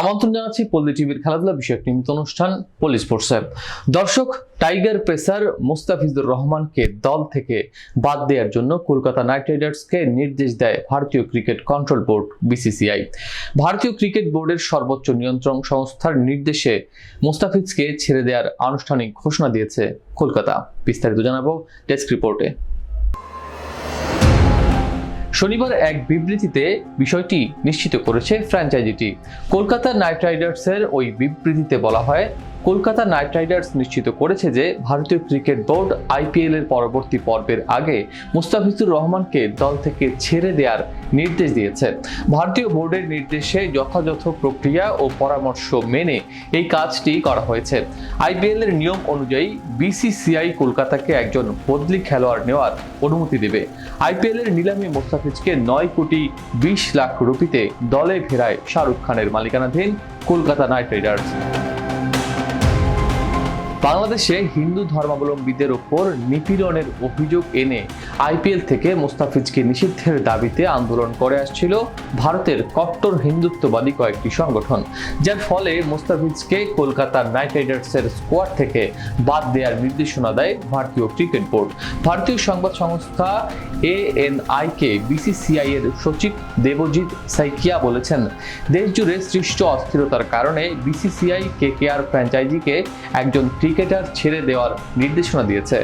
আমন্ত্রণ জানাচ্ছি পল্লী টিভির খেলাধুলা বিষয়ক নিয়মিত অনুষ্ঠান পল্লী স্পোর্টসে। দর্শক, টাইগার পেসার মুস্তাফিজুর রহমানকে দল থেকে বাদ দেওয়ার জন্য কলকাতা নাইট রাইডার্সকে নির্দেশ দেয় ভারতীয় ক্রিকেট কন্ট্রোল বোর্ড, বিসিসিআই। ভারতীয় ক্রিকেট বোর্ডের সর্বোচ্চ নিয়ন্ত্রণ সংস্থার নির্দেশে মুস্তাফিজকে ছেড়ে দেওয়ার আনুষ্ঠানিক ঘোষণা দিয়েছে কলকাতা। বিস্তারিত জানাব ডেস্ক রিপোর্টে। শনিবার এক বিবৃতিতে বিষয়টি নিশ্চিত করেছে ফ্র্যাঞ্চাইজিটি। কলকাতা নাইট রাইডার্সের ওই বিবৃতিতে বলা হয় কলকাতা নাইট রাইডার্স নিশ্চিত করেছে যে ভারতীয় ক্রিকেট বোর্ড আইপিএল এর পরবর্তী পর্বের আগে মুস্তাফিজুর রহমানকে দল থেকে ছেড়ে দেওয়ার নির্দেশ দিয়েছে। ভারতীয় বোর্ডের নির্দেশে যথাযথ প্রক্রিয়া ও পরামর্শ মেনে এই কাজটি করা হয়েছে। আইপিএল এর নিয়ম অনুযায়ী বিসিসিআই কলকাতাকে একজন বদলি খেলোয়াড় নেওয়ার অনুমতি দেবে। আইপিএল এর নিলামে মোস্তাফিজকে নয় কোটি বিশ লাখ রুপিতে দলে ফেরায় শাহরুখ খানের মালিকানাধীন কলকাতা নাইট রাইডার্স। বাংলাদেশে হিন্দু ধর্মাবলম্বীদের ওপর নিপীড়নের অভিযোগ এনে আইপিএল থেকে মোস্তাফিজকে নিষিদ্ধের দাবিতে আন্দোলন করে আসছিল ভারতের কট্টর হিন্দুত্ববাদী কয়েকটি সংগঠন, যার ফলে মোস্তাফিজকে কলকাতা নাইট রাইডার্সের স্কোয়াড থেকে বাদ দেওয়ার নির্দেশনা দেয় ভারতীয় ক্রিকেট বোর্ড। ভারতীয় সংবাদ সংস্থা এএনআইকে বিসিসিআই এর সচিব দেবজিৎ সাইকিয়া বলেছেন, দেশজুড়ে সৃষ্ট অস্থিরতার কারণে বিসিসিআই, কেকেআর ফ্র্যাঞ্চাইজিকে একজন ক্রিকেটার ছেড়ে দেওয়ার নির্দেশনা দিয়েছে।